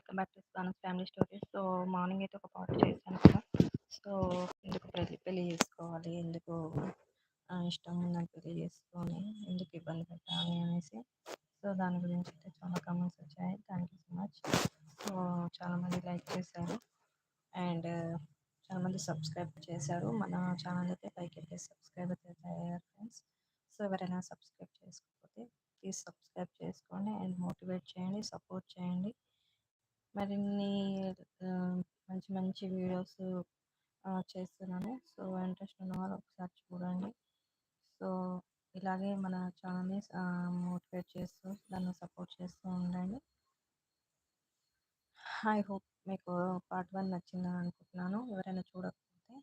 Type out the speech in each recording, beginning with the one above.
Welcome back to స్పానస్ family stories. So morning అయితే ఒక పాట చేశాను కదా. సో ఎందుకు ప్రతి పెళ్ళి చేసుకోవాలి? ఎందుకు ఇష్టం ఉందని పెళ్ళి చేసుకొని ఎందుకు ఇబ్బంది పెట్టాలి అనేసి. సో దాని గురించి అయితే చాలా కమెంట్స్ వచ్చాయి. Thank you so much so చాలామంది లైక్ చేశారు. అండ్ చాలామంది సబ్స్క్రైబ్ చేశారు. మన ఛానల్ అయితే పైకి అయితే సబ్స్క్రైబ్ అయితే అయ్యారు ఫ్రెండ్స్ సో ఎవరైనా సబ్స్క్రైబ్ చేసుకోకపోతే ప్లీజ్ సబ్స్క్రైబ్ చేసుకోండి అండ్ మోటివేట్ చేయండి సపోర్ట్ చేయండి మరిన్ని ఆ, మంచి వీడియోస్ చేస్తున్నాను. సో ఇంట్రెస్ట్ ఉన్న వాళ్ళు ఒకసారి చూడండి. సో ఇలాగే మన ఛానల్ని మోటివేట్ చేస్తూ దాన్ని సపోర్ట్ చేస్తూ ఉండండి. ఐ హోప్ మీకు పార్ట్ వన్ నచ్చిందని అనుకుంటున్నాను. ఎవరైనా చూడకపోతే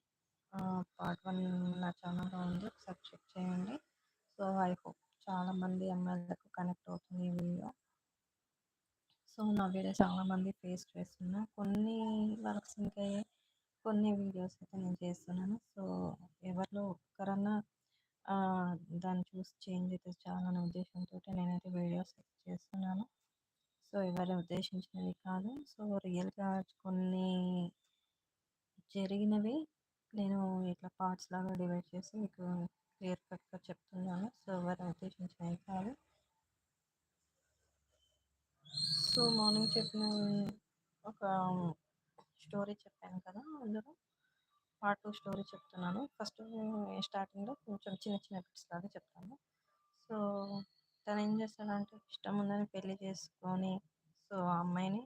పార్ట్ వన్ నా ఛానల్లో ఉంది. ఒకసారి చెక్ చేయండి. సో ఐ హోప్ చాలామంది అమ్మాయిలకు కనెక్ట్ అవుతుంది ఈ వీడియో. సో నా వీడియో చాలామంది ఫేస్ చేస్తున్నా కొన్ని వర్క్స్ ఇంకా కొన్ని వీడియోస్ అయితే నేను చేస్తున్నాను. సో ఎవరిలో ఒక్కరన్నా దాన్ని చూసి చేంజ్ అయితే చాలనే ఉద్దేశంతో నేనైతే వీడియోస్ చేస్తున్నాను. సో ఎవరి ఉద్దేశించినవి కాదు. సో రియల్గా కొన్ని జరిగినవి నేను ఇట్లా పార్ట్స్ లాగా డివైడ్ చేసి మీకు క్లియర్ కట్గా చెప్తున్నాను. సో ఎవరి ఉద్దేశించినవి కాదు. సో మార్నింగ్ చెప్పిన ఒక స్టోరీ చెప్పాను కదా అందులో. పార్ట్ టూ స్టోరీ చెప్తున్నాను. ఫస్ట్ స్టార్టింగ్లో కొంచెం చిన్న చిన్న బిట్స్ లాగా చెప్తాను. సో తను ఏం చేస్తాడంటే ఇష్టం ఉందని పెళ్ళి చేసుకొని సో ఆ అమ్మాయిని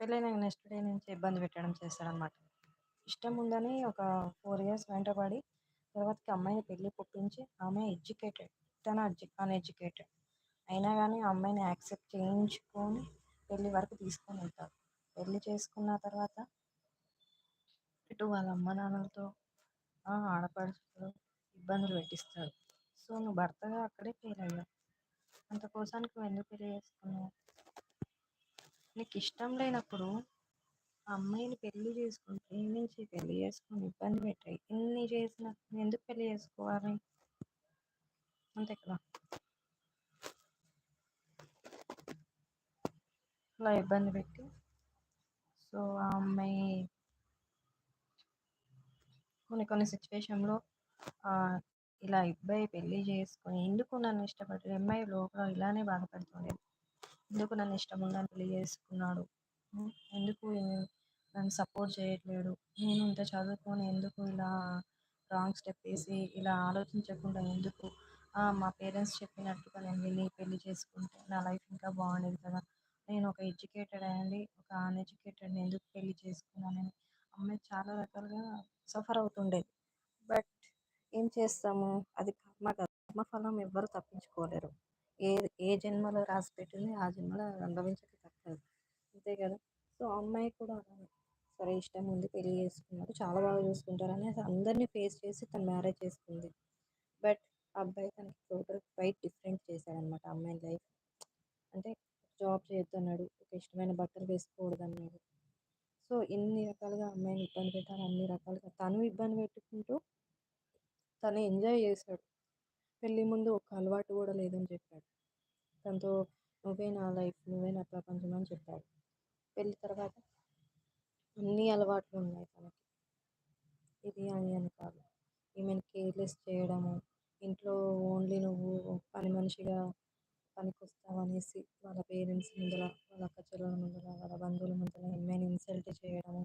పెళ్ళైన నెక్స్ట్ డే నుంచి ఇబ్బంది పెట్టడం చేస్తాడనమాట ఇష్టం ఉందని ఒక ఫోర్ ఇయర్స్ వెంటబడి తర్వాతకి అమ్మాయిని పెళ్ళి పుట్టించి ఆమె ఎడ్యుకేటెడ్ తన అన్ఎడ్యుకేటెడ్. అయినా కానీ ఆ అమ్మాయిని యాక్సెప్ట్ చేయించుకొని పెళ్ళి వరకు తీసుకొని వెళ్తారు పెళ్ళి చేసుకున్న తర్వాత ఇటు వాళ్ళ అమ్మ నాన్నలతో ఆ ఇబ్బందులు పెట్టిస్తారు. సో నువ్వు భర్తగా అక్కడే ఫెయిల్ అయ్యావు అంత కోసానికి నువ్వు ఎందుకు పెళ్ళి చేసుకున్నావు? నీకు ఇష్టం లేనప్పుడు ఆ అమ్మాయిని పెళ్ళి చేసుకుని ప్రేమించి పెళ్ళి చేసుకుని ఇబ్బంది పెట్టాయి. ఇన్ని చేసిన ఎందుకు పెళ్ళి చేసుకోవాలి? అంతే కదా? అలా ఇబ్బంది పెట్టి. సో ఆ అమ్మాయి కొన్ని కొన్ని సిచ్యువేషన్లో ఇలా అబ్బాయి పెళ్ళి చేసుకొని ఎందుకు నన్ను ఇష్టపడ్డాడు అమ్మాయి లోపల ఇలానే బాధపడుతుండేది ఎందుకు నన్ను ఇష్టం ఉందని పెళ్ళి చేసుకున్నాడు? ఎందుకు నన్ను సపోర్ట్ చేయట్లేడు? నేను ఇంత చదువుకొని ఎందుకు ఇలా రాంగ్ స్టెప్ వేసి ఇలా ఆలోచించకుండా ఎందుకు మా పేరెంట్స్ చెప్పినట్టుగా నేను వెళ్ళి పెళ్ళి చేసుకుంటే నా లైఫ్ ఇంకా బాగుండేది కదా? నేను ఒక ఎడ్యుకేటెడ్ అయ్యండి ఒక అన్ఎడ్యుకేటెడ్ని ఎందుకు పెళ్ళి చేసుకున్నానని. అమ్మాయి చాలా రకాలుగా సఫర్ అవుతుండేది. బట్ ఏం చేస్తాము? అది కర్మ కర్మఫలం ఎవ్వరు తప్పించుకోలేరు. ఏ ఏ జన్మలో రాసి పెట్టింది ఆ జన్మలో అనుభవించక తప్పదు. అంతే కదా? సో అమ్మాయి కూడా సరే ఇష్టం ఉంది పెళ్ళి చేసుకున్నారు చాలా బాగా చూసుకుంటారు అనేసి అందరినీ ఫేస్ చేసి తను మ్యారేజ్ చేసుకుంది. బట్ అబ్బాయి తనకి టోటల్ ఫైట్ డిఫరెంట్ చేశాడనమాట. అమ్మాయి లైఫ్. అంటే జాబ్ చేయొద్దన్నాడు. ఒక ఇష్టమైన బట్టలు వేసుకోకూడదు అన్నాడు సో ఎన్ని రకాలుగా అమ్మాయిని ఇబ్బంది పెట్టారు అన్ని రకాలుగా తను ఇబ్బంది పెట్టుకుంటూ తను ఎంజాయ్ చేశాడు. పెళ్ళి ముందు ఒక అలవాటు కూడా లేదని చెప్పాడు. తనతో నువ్వే నా లైఫ్ నువ్వే నా ప్రపంచం అని చెప్పాడు. పెళ్ళి తర్వాత అన్ని అలవాట్లు ఉన్నాయి తనకి. ఇది అని అని కాదు. ఈమెను కేర్లెస్ చేయడము ఇంట్లో ఓన్లీ నువ్వు పని మనిషిగా పనికొస్తావనేసి వాళ్ళ పేరెంట్స్ ముందర వాళ్ళ అక్క చెల్లెల ముందర వాళ్ళ బంధువుల ముందర అమ్మాయిని ఇన్సల్ట్ చేయడము.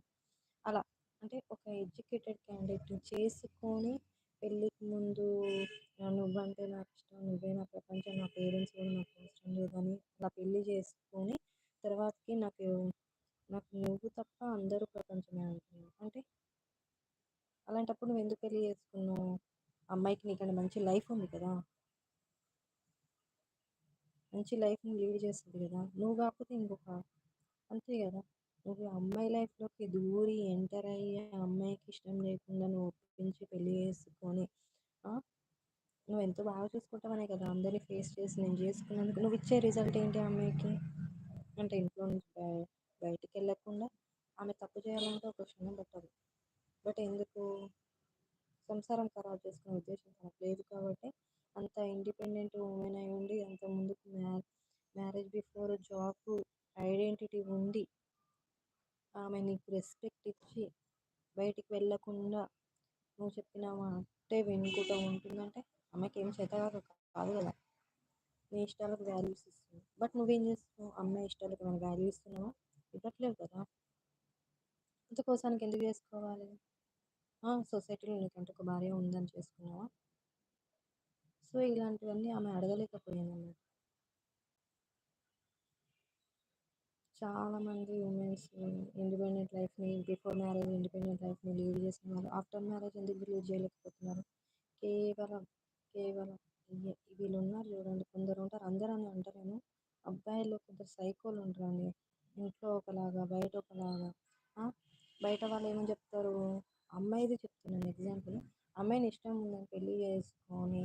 అలా అంటే ఒక ఎడ్యుకేటెడ్ క్యాండిడేట్ని చేసుకొని పెళ్ళికి ముందు "ఆ, నువ్వంటే నాకు ఇష్టం నువ్వే నా ప్రపంచం నా పేరెంట్స్ కూడా నాకు అవసరం లేదని అలా పెళ్ళి చేసుకొని తర్వాతకి నాకు నాకు నువ్వు తప్ప అందరూ ప్రపంచమే అంటున్నావు అంటే అలాంటప్పుడు నువ్వు ఎందుకు పెళ్ళి చేసుకున్నావు అమ్మాయికి నీకంటే మంచి లైఫ్ ఉంది కదా మంచి లైఫ్ని లీడ్ చేస్తుంది కదా! నువ్వు కాకపోతే ఇంకొక అంతే కదా! నువ్వు అమ్మాయి లైఫ్లోకి దూరి ఎంటర్ అయ్యి ఆ అమ్మాయికి ఇష్టం లేకుండా నువ్వు ఒప్పించి పెళ్ళి చేసుకొని నువ్వు ఎంతో బాగా చూసుకుంటావనే కదా! అందరినీ ఫేస్ చేసి నేను చేసుకున్నందుకు. నువ్వు ఇచ్చే రిజల్ట్ ఏంటి అమ్మాయికి? అంటే ఇంట్లో నుంచి బయటికి వెళ్ళకుండా ఆమె తప్పు చేయాలంటే ఒక క్షణం పట్టదు. బట్ ఎందుకు? సంసారం ఖరాబ్ చేసుకునే ఉద్దేశం తనకు లేదు కాబట్టి అంత ఇండిపెండెంట్ ఉమెన్ అయి ఉండి అంత ముందుకు మ్యా మ్యారేజ్ బిఫోర్ జాబ్ ఐడెంటిటీ ఉండి ఆమె నీకు రెస్పెక్ట్ ఇచ్చి బయటికి వెళ్ళకుండా నువ్వు చెప్పిన మాటే వినుకుంటూ ఉంటుందంటే ఆమెకి ఏం చేత కాదు కాదు కదా. నీ ఇష్టాలకు వాల్యూస్ ఇస్తుంది బట్ నువ్వేం చేస్తున్నావు? అమ్మాయి ఇష్టాలకు ఏమైనా వాల్యూ ఇస్తున్నావా? ఇవ్వట్లేవు కదా. కోసానికి ఎందుకు చేసుకోవాలి? సొసైటీలో నీకంటే ఒక భార్య ఉందని చేసుకున్నావా? సో ఇలాంటివన్నీ ఆమె అడగలేకపోయింది అన్నమాట చాలామంది ఉమెన్స్ ఇండిపెండెంట్ లైఫ్ని బిఫోర్ మ్యారేజ్ ఇండిపెండెంట్ లైఫ్ని లీడ్ చేస్తున్నారు. ఆఫ్టర్ మ్యారేజ్ ఎందుకు లీడ్ చేయలేకపోతున్నారు? కేవలం కేవలం వీళ్ళు ఉన్నారు చూడండి కొందరు ఉంటారు అందరూ అని అంటలేను. అబ్బాయిలు కొందరు సైకోలు ఉంటారండి. ఇంట్లో ఒకలాగా బయట ఒకలాగా బయట వాళ్ళు ఏమని చెప్తారు? అమ్మాయిది చెప్తున్నాను ఎగ్జాంపుల్. అమ్మాయిని ఇష్టం ఉందని పెళ్ళి చేసుకొని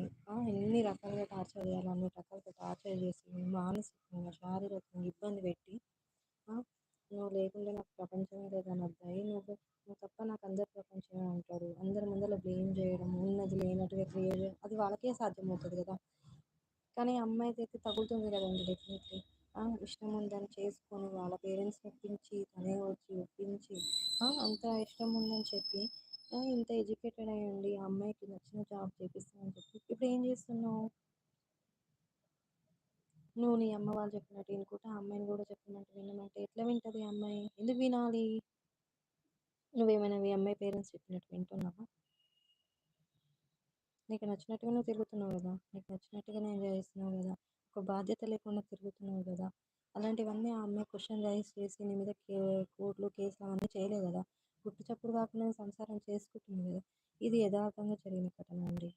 ఎన్ని రకాలుగా టార్చర్ చేయాలి అన్ని రకాలుగా టార్చర్ చేసి మానసికంగా శారీరకంగా ఇబ్బంది పెట్టి నువ్వు లేకుండా నాకు ప్రపంచమే లేదని అబ్బాయి నువ్వు నువ్వు తప్ప నాకు అందరు ప్రపంచమే అంటారు. అందరి ముందర బ్లేమ్ చేయడం ఉన్నది లేనట్టుగా క్రియేట్ చేయడం అది వాళ్ళకే సాధ్యమవుతుంది కదా. కానీ అమ్మాయి అయితే తగులుతుంది కదండి డెఫినెట్లీ ఇష్టం ఉందని చేసుకొని వాళ్ళ పేరెంట్స్ని ఒప్పించి తనే వచ్చి ఒప్పించి అంత ఇష్టం ఉందని చెప్పి ఇంత ఎడ్యుకేటెడ్ అయ్యండి. ఆ అమ్మాయికి నచ్చిన జాబ్ చేపిస్తామని చెప్పి. ఇప్పుడు ఏం చేస్తున్నావు? నువ్వు నీ అమ్మ వాళ్ళు చెప్పినట్టు వినుకుంటే ఆ అమ్మాయిని కూడా చెప్పినట్టు వినమంటే ఎట్లా వింటుంది అమ్మాయి? ఎందుకు వినాలి? నువ్వేమైనా మీ అమ్మాయి పేరెంట్స్ చెప్పినట్టు వింటున్నావా? నీకు నచ్చినట్టుగా నువ్వు తిరుగుతున్నావు కదా? నీకు నచ్చినట్టుగా నేను చేస్తున్నావు కదా? ఒక బాధ్యత లేకుండా తిరుగుతున్నావు కదా? అలాంటివన్నీ ఆ అమ్మాయి క్వశ్చన్ రైజ్ చేసి నీ మీద కే కోర్టులు కేసులు అవన్నీ చేయలేదు కదా? గుట్టు చప్పుడు కాకుండా సంసారం చేసుకుంటుంది కదా ఇది యథార్థంగా జరిగిన ఘటన అండి.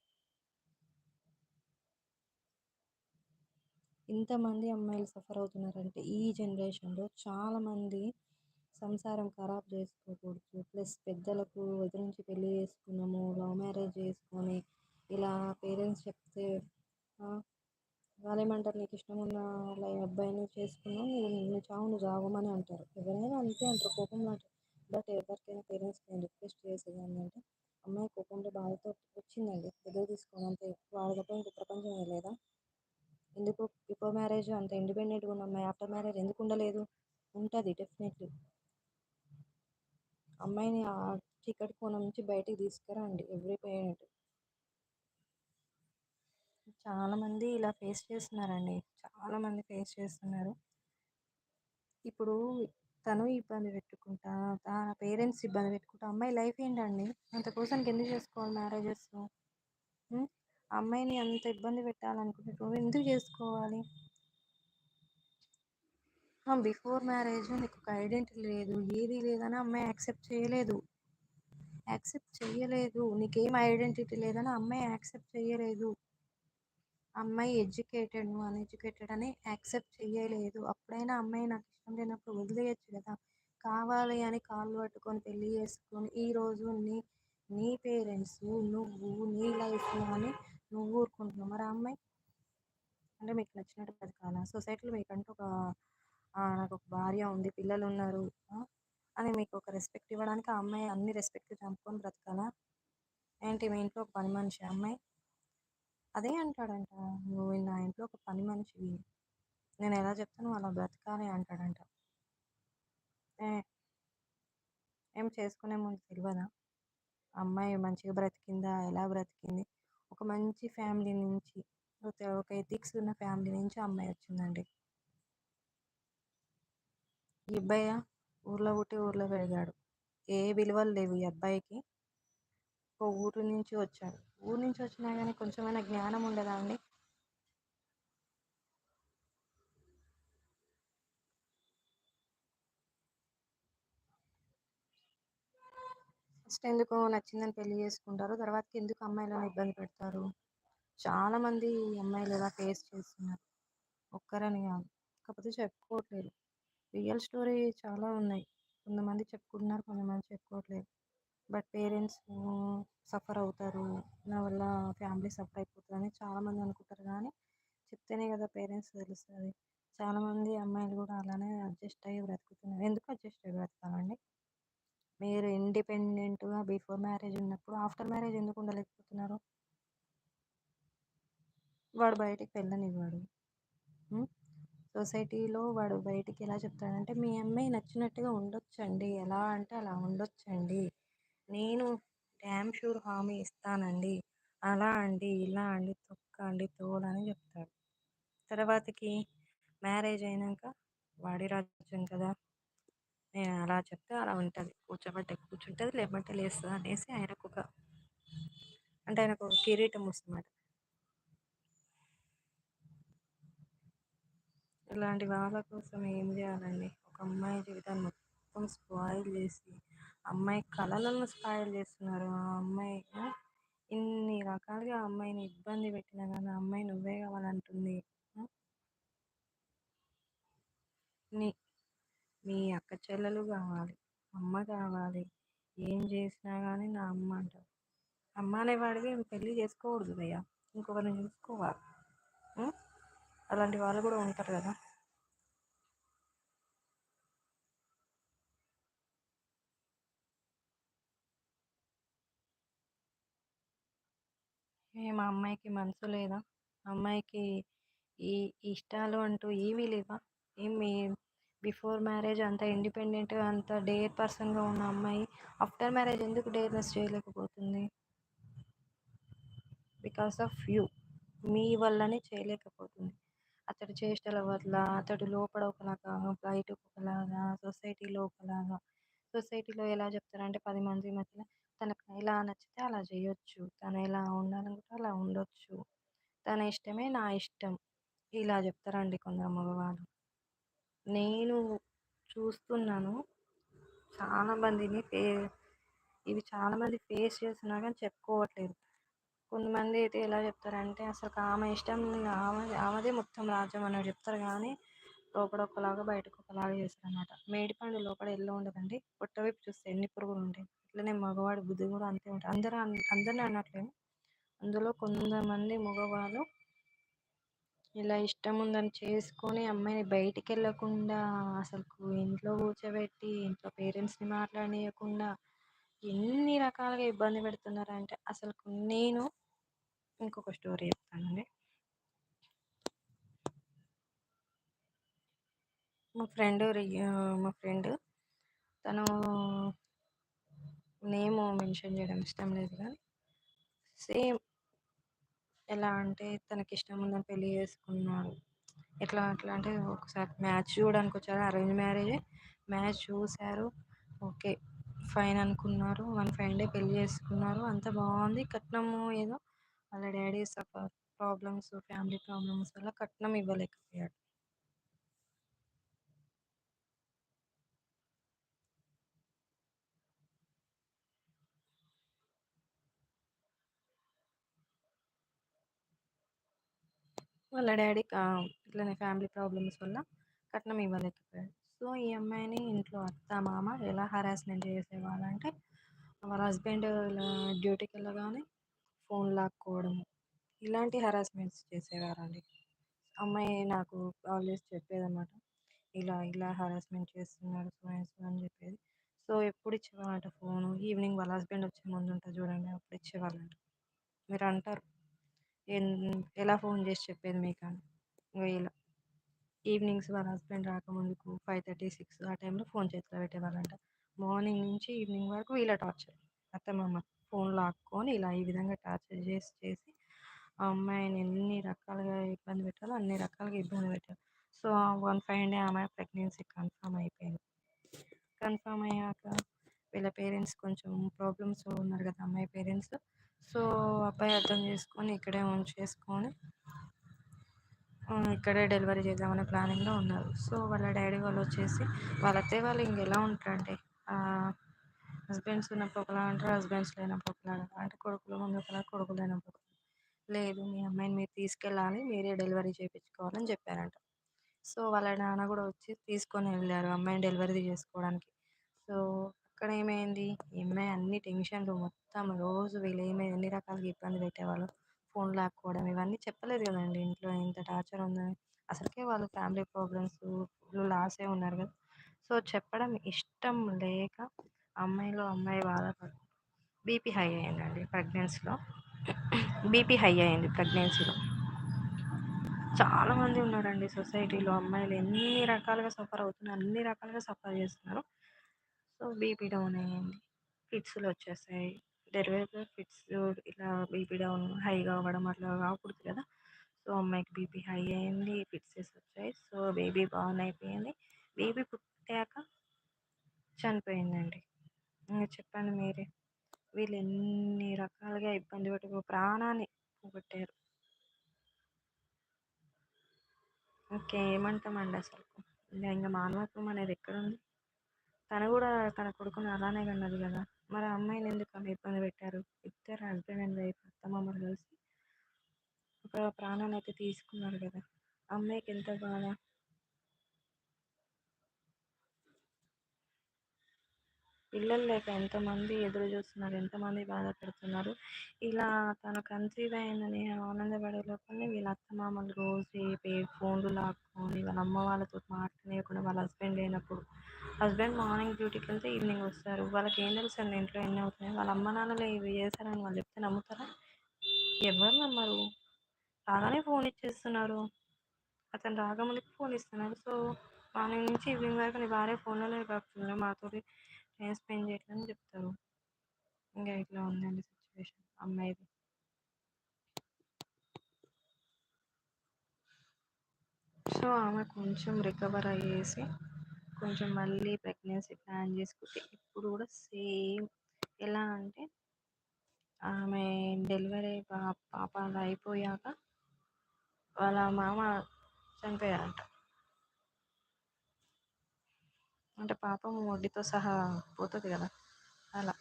ఇంతమంది అమ్మాయిలు సఫర్ అవుతున్నారంటే ఈ జనరేషన్లో చాలామంది సంసారం ఖరాబ్ చేసుకోకూడదు. ప్లస్ పెద్దలకు ఎదురించి పెళ్ళి చేసుకున్నాము లవ్ మ్యారేజ్ చేసుకొని ఇలా పేరెంట్స్ చెప్తే వాళ్ళేమంటారు నీకు ఇష్టం ఉన్న వాళ్ళ అబ్బాయిని చేసుకున్నావు నువ్వు చావు నువ్వు చావమని అంటారు. ఎవరైనా అంతే అంటారు కోపంలో బట్ ఎవరికైనా పేరెంట్స్కి నేను రిక్వెస్ట్ చేసేది ఏంటంటే అమ్మాయి కోపంలో బాధతో వచ్చిందండి. దగ్గర తీసుకోండి అంతే. వాళ్ళ తప్ప ఇంకో ప్రపంచం లేదా? ఎందుకు? బిఫోర్ మ్యారేజ్ అంత ఇండిపెండెంట్గా ఉన్న అమ్మాయి ఆఫ్టర్ మ్యారేజ్ ఎందుకు ఉండలేదు? ఉంటుంది డెఫినెట్లీ. అమ్మాయిని ఆ చీకటి కోణం నుంచి బయటికి తీసుకురండి ఎవ్రీ పేరెంట్. చాలామంది ఇలా ఫేస్ చేస్తున్నారండి. చాలామంది ఫేస్ చేస్తున్నారు. ఇప్పుడు తను ఇబ్బంది పెట్టుకుంటా తన పేరెంట్స్ ఇబ్బంది పెట్టుకుంటా. అమ్మాయి లైఫ్ ఏంటండి? అంత ఎందుకు చేసుకోవాలి మ్యారేజెస్ అమ్మాయిని అంత ఇబ్బంది పెట్టాలనుకుంటే నువ్వు ఎందుకు చేసుకోవాలి? బిఫోర్ మ్యారేజ్ నీకు ఒక ఐడెంటిటీ లేదు. ఏది లేదని అమ్మాయి యాక్సెప్ట్ చేయలేదు. యాక్సెప్ట్ చేయలేదు. నీకేం ఐడెంటిటీ లేదని అమ్మాయి యాక్సెప్ట్ చేయలేదు. అమ్మాయి ఎడ్యుకేటెడ్ నువ్వు అన్ఎడ్యుకేటెడ్ అని యాక్సెప్ట్ చేయలేదు అప్పుడైనా అమ్మాయి నాకు ఇష్టం లేనప్పుడు వదిలేయచ్చు కదా. కావాలి అని కాళ్ళు పట్టుకొని పెళ్ళి చేసుకొని ఈరోజు నీ నీ పేరెంట్స్ నువ్వు నీ లైఫ్ అని నువ్వు ఊరుకుంటున్నావు. మరి అమ్మాయి? అంటే మీకు నచ్చినట్టు బతకాలా సొసైటీలో మీకంటూ ఒక నాకు ఒక భార్య ఉంది పిల్లలు ఉన్నారు అని మీకు ఒక రెస్పెక్ట్ ఇవ్వడానికి ఆ అమ్మాయి అన్ని రెస్పెక్ట్ చంపుకొని బ్రతకాలా? ఏంటి మీ ఇంట్లో ఒక పని మనిషి అమ్మాయి? అదే అంటాడంట నువ్వు నా ఇంట్లో ఒక పని మనిషివి నేను ఎలా చెప్తాను అలా బ్రతకాలి అంటాడంట. ఏం చేసుకునే ముందు తెలియదా అమ్మాయి మంచిగా బ్రతికిందా? ఎలా బ్రతికింది? ఒక మంచి ఫ్యామిలీ నుంచి ఒక ఎథిక్స్ ఉన్న ఫ్యామిలీ నుంచి అమ్మాయి వచ్చిందండి. ఈ అబ్బాయి ఊర్లో పుట్టి ఊర్లో పెరిగాడు. ఏ విలువలు లేవు ఈ అబ్బాయికి. ఒక ఊరు నుంచి వచ్చాడు. ఊరు నుంచి వచ్చినా కానీ కొంచెమైనా జ్ఞానం ఉండదా అండి? ఫస్ట్ ఎందుకు నచ్చిందని పెళ్ళి చేసుకుంటారు. తర్వాత ఎందుకు అమ్మాయిలను ఇబ్బంది పెడతారు? చాలామంది అమ్మాయిలు ఇలా ఫేస్ చేస్తున్నారు. ఒక్కరని కాదు. కాకపోతే చెప్పుకోవట్లేదు. రియల్ స్టోరీ చాలా ఉన్నాయి. కొంతమంది చెప్పుకుంటున్నారు కొంతమంది చెప్పుకోవట్లేదు. బట్ పేరెంట్స్ సఫర్ అవుతారు. నా వల్ల ఫ్యామిలీ సఫర్ అయిపోతుందని చాలామంది అనుకుంటారు. కానీ చెప్తేనే కదా పేరెంట్స్ తెలుస్తుంది. చాలామంది అమ్మాయిలు కూడా అలానే అడ్జస్ట్ అయ్యి బ్రతుకుతున్నారు. ఎందుకు అడ్జస్ట్ అయ్యి బ్రతకాలండి మీరు ఇండిపెండెంట్గా బిఫోర్ మ్యారేజ్ ఉన్నప్పుడు ఆఫ్టర్ మ్యారేజ్ ఎందుకు ఉండలేకపోతున్నారు? వాడు బయటికి వెళ్ళనివ్వడు. సొసైటీలో వాడు బయటికి ఎలా చెప్తాడంటే మీ అమ్మాయి నచ్చినట్టుగా ఉండొచ్చండి. ఎలా అంటే అలా ఉండొచ్చండి. నేను డ్యామ్ షూర్ హామీ ఇస్తానండి. అలా అండి ఇలా అండి తొక్క అండి తోడని చెప్తాడు. తర్వాతకి మ్యారేజ్ అయినాక వాడి రాజ్యం కదా. నేను అలా చెప్తే అలా ఉంటుంది. కూర్చోబట్టే కూర్చుంటుంది లేకపోతే లేస్తుంది అనేసి ఆయనకు ఒక అంటే ఆయనకు ఒక కిరీటం వస్తుందన్నమాట ఇలాంటి వాళ్ళ కోసం ఏం చేయాలండి? ఒక అమ్మాయి జీవితాన్ని మొత్తం స్పాయిల్ చేసి అమ్మాయి కళలను స్పాయిల్ చేస్తున్నారు. ఆ అమ్మాయి ఇన్ని రకాలుగా అమ్మాయిని ఇబ్బంది పెట్టినా కానీ ఆ అమ్మాయి నువ్వే కావాలంటుంది. నీ మీ అక్క చెల్లెలు కావాలి అమ్మ కావాలి ఏం చేసినా కానీ నా అమ్మ అంటారు అమ్మ అనేవాడివి పెళ్ళి చేసుకోకూడదు భయ్యా ఇంకొకరిని చూసుకోవాలి. అలాంటి వాళ్ళు కూడా ఉంటారు కదా. మా అమ్మాయికి మనసు లేదా? అమ్మాయికి ఈ ఇష్టాలు అంటూ ఏమీ లేవా? ఏమి బిఫోర్ మ్యారేజ్ అంత ఇండిపెండెంట్ అంత డేర్ పర్సన్గా ఉన్న అమ్మాయి ఆఫ్టర్ మ్యారేజ్ ఎందుకు డేర్నెస్ చేయలేకపోతుంది? Because of you. మీ వల్లనే చేయలేకపోతుంది. అతడి చేష్టల వల్ల అతడు లోపల ఒకలాగా బయట ఒకలాగా సొసైటీలో ఒకలాగా సొసైటీలో ఎలా చెప్తారంటే పది మంది మధ్యలో తనకు ఎలా నచ్చితే అలా చేయొచ్చు. తను ఎలా ఉండాలనుకుంటే అలా ఉండొచ్చు. తన ఇష్టమే నా ఇష్టం. ఇలా చెప్తారండి కొందరు మగవాళ్ళు. నేను చూస్తున్నాను చాలా మందిని ఫే ఇవి చాలామంది ఫేస్ చేస్తున్నా కానీ చెప్పుకోవట్లేదు. కొంతమంది అయితే ఎలా చెప్తారంటే అసలు ఆమె ఇష్టం ఆమె ఆమెదే మొత్తం రాజ్యం అని చెప్తారు కానీ లోపల ఒకలాగా బయటకు ఒకలాగా చేస్తారు అనమాట మేడిపండు లోపల ఎల్లో ఉండదండి. పొట్టవైపు చూస్తే ఎన్ని పురుగులు ఉంటాయి. అట్లనే మగవాడి బుద్ధి కూడా అంతే ఉంటుంది. అందరూ అందరినీ అనట్లేము. అందులో కొంతమంది మగవాళ్ళు ఇలా ఇష్టం ఉందని చేసుకొని అమ్మాయిని బయటికి వెళ్ళకుండా అసలు ఇంట్లో కూర్చోబెట్టి ఇంట్లో పేరెంట్స్ని మాట్లాడేయకుండా ఎన్ని రకాలుగా ఇబ్బంది పెడుతున్నారంటే అసలు నేను ఇంకొక స్టోరీ చెప్తానండి. మా ఫ్రెండ్ మా ఫ్రెండ్ తను నేమ్ మెన్షన్ చేయడం ఇష్టం లేదు కానీ సేమ్ ఎలా అంటే తనకి ఇష్టం ఉందని పెళ్ళి చేసుకున్నాడు. ఎట్లా అట్లా అంటే ఒకసారి మ్యాచ్ చూడడానికి వచ్చారు అరేంజ్ మ్యారేజ్ మ్యాచ్ చూశారు. ఓకే ఫైన్ అనుకున్నారు. వన్ ఫైవ్ డే పెళ్ళి చేసుకున్నారు. అంత బాగుంది. కట్నము ఏదో వాళ్ళ daddy suffer problems family problems వల్ల కట్నం ఇవ్వలేకపోయాడు. వాళ్ళ డాడీ ఇట్లనే ఫ్యామిలీ ప్రాబ్లమ్స్ వల్ల కట్నం ఇవ్వలేకపోయాడు సో ఈ అమ్మాయిని ఇంట్లో అత్త మామ ఎలా హరాస్మెంట్ చేసేవాళ్ళంటే వాళ్ళ హస్బెండ్ డ్యూటీకి వెళ్ళగానే ఫోన్ లాక్కోవడము. ఇలాంటి హరాస్మెంట్స్ చేసేవారండి. అమ్మాయి నాకు కాల్ చేసి చెప్పేదన్నమాట. ఇలా ఇలా హరాస్మెంట్ చేస్తున్నాడు సో సో అని చెప్పేది. సో ఎప్పుడు ఇచ్చేవాళ్ళంట ఫోను? ఈవినింగ్ వాళ్ళ హస్బెండ్ వచ్చే ముందు ఉంటుంది చూడండి అప్పుడు ఇచ్చేవాళ్ళంట. మీరు అంటారు ఎలా ఫోన్ చేసి చెప్పేది మీకు అని ఇలా ఈవినింగ్స్ వాళ్ళ హస్బెండ్ రాకముందుకు ఫైవ్ థర్టీ సిక్స్ ఆ టైంలో ఫోన్ చేతిలో పెట్టేవాళ్ళంట. మార్నింగ్ నుంచి ఈవినింగ్ వరకు వీళ్ళ టార్చర్. అత్తమ్మ ఫోన్ లాక్కొని ఇలా ఈ విధంగా టార్చర్ చేసి చేసి ఆ అమ్మాయిని ఎన్ని రకాలుగా ఇబ్బంది పెట్టాలో అన్ని రకాలుగా ఇబ్బంది పెట్టారు. సో వన్ ఫైవ్ డే ఆమె ప్రెగ్నెన్సీ కన్ఫామ్ అయిపోయింది. కన్ఫామ్ అయ్యాక వీళ్ళ పేరెంట్స్ కొంచెం ప్రాబ్లమ్స్ ఉన్నారు కదా అమ్మాయి పేరెంట్స్. సో అబ్బాయి అర్థం చేసుకొని ఇక్కడే ఉంచేసుకొని ఇక్కడే డెలివరీ చేద్దామనే ప్లానింగ్లో ఉన్నారు. సో వాళ్ళ డాడీ వాళ్ళు వచ్చేసి వాళ్ళ అత్తయ్య వాళ్ళు ఇంకెలా ఉంటారంటే హస్బెండ్స్ ఉన్నప్పుడు ఒకలా అంటారు హస్బెండ్స్ లేనప్పుడు ఒకలా అంటే కొడుకులు ముందు ఒకలా కొడుకులు లేనప్పుడు లేదు మీ అమ్మాయిని మీరు తీసుకెళ్ళాలి మీరే డెలివరీ చేయించుకోవాలని చెప్పారంట. సో వాళ్ళ నాన్న కూడా వచ్చి తీసుకొని వెళ్ళారు అమ్మాయిని డెలివరీ చేసుకోవడానికి. సో అక్కడ ఏమైంది ఏమైనా అన్ని టెన్షన్లు మొత్తం రోజు వీళ్ళు ఏమైంది ఎన్ని రకాలుగా ఇబ్బంది పెట్టేవాళ్ళు? ఫోన్ లాక్కోవడం ఇవన్నీ చెప్పలేదు కదండి ఇంట్లో ఇంత టార్చర్ ఉందని. అసలుకే వాళ్ళు ఫ్యామిలీ ప్రాబ్లమ్స్ లాసే ఉన్నారు కదా. సో చెప్పడం ఇష్టం లేక అమ్మాయిలో అమ్మాయి బాధపడు బీపీ హై అయిందండి ప్రెగ్నెన్సీలో. బీపీ హై అయింది ప్రెగ్నెన్సీలో. చాలామంది ఉన్నారండి సొసైటీలో అమ్మాయిలు ఎన్ని రకాలుగా సఫర్ అవుతున్నారు అన్ని రకాలుగా సఫర్ చేస్తున్నారు. సో బీపీ డౌన్ అయ్యింది ఫిట్స్లు వచ్చేసాయి. డెలివరీ ఫిట్స్ ఇలా బీపీ డౌన్ హైగా అవ్వడం అట్లా కాకూడదు కదా! సో అమ్మాయికి బీపీ హై అయింది ఫిట్సెస్ వచ్చాయి. సో బేబీ బాగున్ అయిపోయింది. బేబీ పుట్టాక చనిపోయిందండి. ఇంకా చెప్పండి మీరే. వీళ్ళు ఎన్ని రకాలుగా ఇబ్బంది పెట్టి ప్రాణాన్ని పోగొట్టారు. ఓకే ఏమంటామండి అసలు? ఇంకా ఇంకా మానవత్వం అనేది ఎక్కడుంది? తను కూడా తన కొడుకుని అలానే కన్నది కదా. మరి అమ్మాయిని ఎందుకు అలా ఇబ్బంది పెట్టారు? ఇద్దరు హస్బెండ్ అండ్ వైఫ్ అత్తమామలు కలిసి ఒక ప్రాణాన్ని అయితే తీసుకున్నారు కదా. అమ్మాయికి ఎంత బాధ? పిల్లలు లేక ఎంతమంది ఎదురు చూస్తున్నారు ఎంతమంది బాధపడుతున్నారు. ఇలా తన కన్సీవ్ అయిందని ఆనందపడే లోపలనే వీళ్ళ అత్తమామలు రోజు పే ఫోన్లు లాక్కొని వాళ్ళ అమ్మ వాళ్ళతో మాట్లాడకుండా వాళ్ళ హస్బెండ్ లేనప్పుడు హస్బెండ్ మార్నింగ్ డ్యూటీకి వెళ్తే ఈవినింగ్ వస్తారు. వాళ్ళకి ఏం తెలుసు అండి ఇంట్లో ఎన్ని అవుతున్నాయి? వాళ్ళ అమ్మ నాన్నలు ఇవి చేశారని వాళ్ళు చెప్తే నమ్ముతారా? ఎవరు నమ్మరు? రాగానే ఫోన్ ఇచ్చేస్తున్నారు. అతను రాకముందుకు ఫోన్ ఇస్తున్నారు సో మార్నింగ్ నుంచి ఈవినింగ్ వరకు నీ భార్య ఫోన్లోనే కాకుండా మాతో టైం స్పెండ్ చేయట్లేదని చెప్తారు. ఇంకా ఇట్లా ఉందండి సిచ్యువేషన్ అమ్మాయిది. సో ఆమె కొంచెం రికవర్ అయ్యేసి కొంచెం మళ్ళీ ప్రెగ్నెన్సీ ప్లాన్ చేసుకుంటే ఇప్పుడు కూడా సేమ్ ఎలా అంటే ఆమె డెలివరీ పాప అలా అయిపోయాక వాళ్ళ మామ చనిపోయారంట. అంటే పాపం వడ్డీతో సహా పోతుంది కదా. అలా.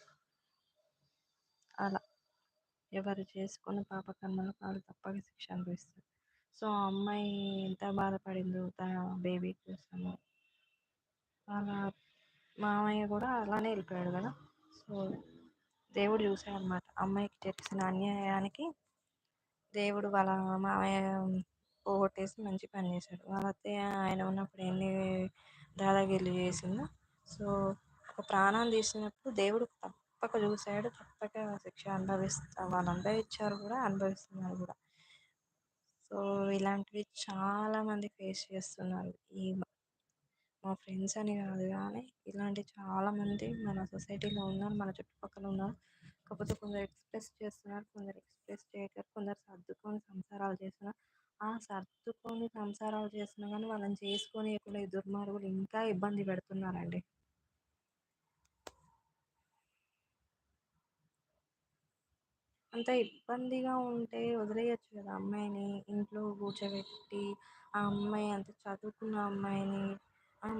అలా. ఎవరు చేసుకున్న పాప కర్మలు వాళ్ళు తప్పక శిక్ష అనుభవిస్తారు. సో ఆ అమ్మాయి ఎంత బాధపడిందో తన బేబీ కోసము. వాళ్ళ మామయ్య కూడా అలానే వెళ్ళిపోయాడు కదా. సో దేవుడు చూసాడనమాట అమ్మాయికి చేసిన అన్యాయానికి దేవుడు వాళ్ళ మామయ్య పోగొట్టేసి మంచి పని చేశాడు. వాళ్ళ అత్తయ్య ఆయన ఉన్నప్పుడు ఎన్ని దాదాగిరి చేసిందో సో ఒక ప్రాణం తీసినప్పుడు దేవుడు తప్పక చూశాడు. తప్పక శిక్ష అనుభవిస్తా వాళ్ళు అనుభవించారు కూడా అనుభవిస్తున్నారు కూడా. సో ఇలాంటివి చాలామంది ఫేస్ చేస్తున్నారు. ఈ మా ఫ్రెండ్స్ అని కాదు కానీ ఇలాంటి చాలామంది మన సొసైటీలో ఉన్నారు మన చుట్టుపక్కల ఉన్నారు. కాకపోతే కొందరు ఎక్స్ప్రెస్ చేస్తున్నారు కొందరు ఎక్స్ప్రెస్ చేయట్లేదు కొందరు సర్దుకొని సంసారాలు చేస్తున్నారు. సర్దుకొని సంసారాలు చేస్తున్నా కానీ వాళ్ళని చేసుకొని ఎక్కడ దుర్మార్గులు ఇంకా ఇబ్బంది పెడుతున్నారండి. అంత ఇబ్బందిగా ఉంటే వదిలేయచ్చు కదా అమ్మాయిని. ఇంట్లో కూర్చోబెట్టి ఆ అమ్మాయి అంత చదువుకున్న అమ్మాయిని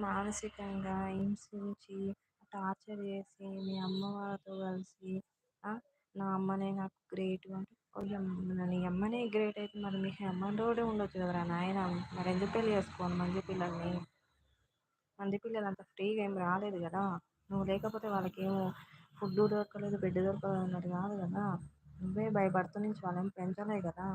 మానసికంగా హింసించి టార్చర్ చేసి మీ అమ్మ వాళ్ళతో కలిసి నా అమ్మనే నాకు గ్రేట్ అంటే నీ అమ్మనే గ్రేట్ అయితే మరి మీ అమ్మతోడే ఉండొచ్చు కదరా నాయన. మరి ఎందుకు పెళ్ళి చేసుకోను మంచి పిల్లల్ని? మంది పిల్లలు అంత ఫ్రీగా ఏం రాలేదు కదా. నువ్వు లేకపోతే వాళ్ళకి ఏమో ఫుడ్ దొరకలేదు బెడ్ దొరకలేదు అన్నట్టు కాదు కదా. నువ్వే భయపడుతూ నుంచి వాళ్ళని పెంచలే కదా.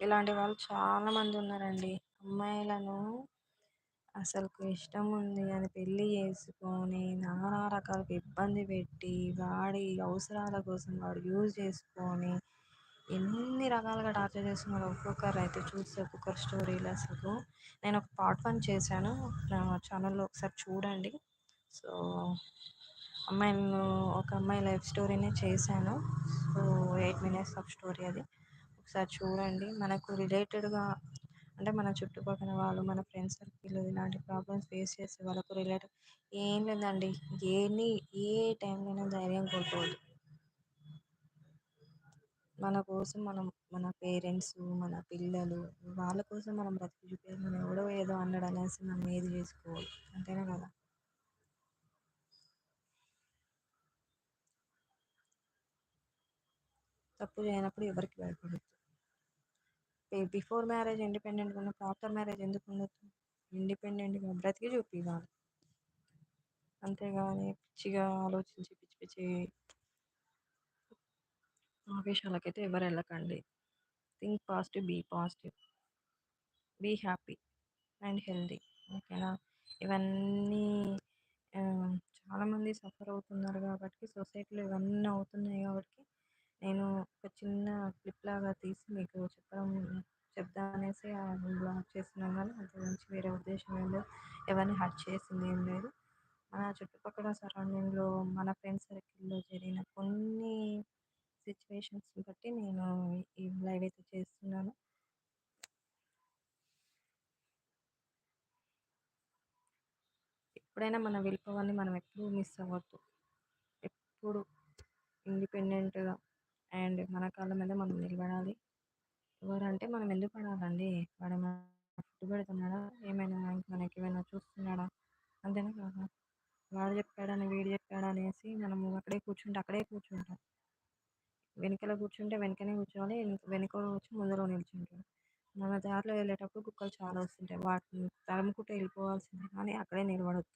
ఇలాంటి వాళ్ళు చాలామంది ఉన్నారండి. అమ్మాయిలను అసలు ఇష్టం ఉంది అని పెళ్ళి చేసుకొని నానా రకాలుగా ఇబ్బంది పెట్టి వాడి అవసరాల కోసం వాడు యూజ్ చేసుకొని ఎన్ని రకాలుగా టార్చర్ చేస్తున్నారు ఒక్కొక్కరు అయితే చూస్తే ఒక్కొక్కరు స్టోరీలు అసలు. నేను ఒక పార్ట్ వన్ చేశాను. నా ఛానల్లో ఒకసారి చూడండి. సో అమ్మాయిలను ఒక అమ్మాయి లైఫ్ స్టోరీనే చేశాను. So eight minutes of story అది. ఒకసారి చూడండి. మనకు రిలేటెడ్గా అంటే మన చుట్టుపక్కల వాళ్ళు మన ఫ్రెండ్స్ సర్కిల్ ఇలాంటి ప్రాబ్లమ్స్ ఫేస్ చేసే వాళ్ళకు రిలేటివ్ ఏం లేదండి. ఎనీ ఏ టైంలోనే ధైర్యం కోల్పోవద్దు. మన కోసం మనం మన పేరెంట్స్ మన పిల్లలు వాళ్ళ కోసం మనం బ్రతికి చూపేది మనం ఎవడో ఏదో అన్నాడు అనేసి మనం ఏది చేసుకోవాలి. అంతేనా కదా? తప్పు చేయనప్పుడు ఎవరికి భయపడద్దు. బిఫోర్ మ్యారేజ్ ఇండిపెండెంట్గా ఉన్న ఆఫ్టర్ మ్యారేజ్ ఎందుకు ఉండదు ఇండిపెండెంట్గా బ్రతికి చూపించాలి అంతేగాని పిచ్చిగా ఆలోచించి పిచ్చి పిచ్చి ఆవేశాలకైతే ఎవరు వెళ్ళకండి. Think positive be positive be happy and healthy ఓకేనా? ఇవన్నీ చాలామంది సఫర్ అవుతున్నారు కాబట్టి సొసైటీలో ఇవన్నీ అవుతున్నాయి కాబట్టి నేను ఒక చిన్న క్లిప్ లాగా తీసి మీకు చెప్పడం చెప్దాం అనేసి ఆ బ్లాగ్ చేస్తున్నాను కానీ అంత మంచి వేరే ఉద్దేశం ఏం లేదు. ఎవరిని హర్ట్ చేసింది ఏం లేదు. మన చుట్టుపక్కల సరౌండింగ్లో మన ఫ్రెండ్స్ సర్కిల్లో జరిగిన కొన్ని సిచ్యువేషన్స్ బట్టి నేను ఈ లైవ్ అయితే చేస్తున్నాను. ఎప్పుడైనా మన విల్ పవర్ని మనం ఎప్పుడూ మిస్ అవ్వద్దు. ఎప్పుడు ఇండిపెండెంట్గా అండ్ మన కాళ్ళ మీద మనం నిలబడాలి. ఎవరంటే మనం ఎందుకు పడాలండి? వాడు ఫుడ్ పెడుతున్నాడా? ఏమైనా మనకి ఏమైనా చూస్తున్నాడా? అంతేనా కాదు? వాడు చెప్పాడని వీడు చెప్పాడు అనేసి మనము అక్కడే కూర్చుంటే అక్కడే కూర్చుంటాం. వెనుకలో కూర్చుంటే వెనకనే కూర్చోవాలి. వెనక వచ్చి ముందర నిల్చుంటాడు మన దారిలో వెళ్ళేటప్పుడు కుక్కలు చాలా వస్తుంటాయి. వాటిని తరుముకుంటూ వెళ్ళిపోవాల్సిందే కానీ అక్కడే నిలబడొద్దు.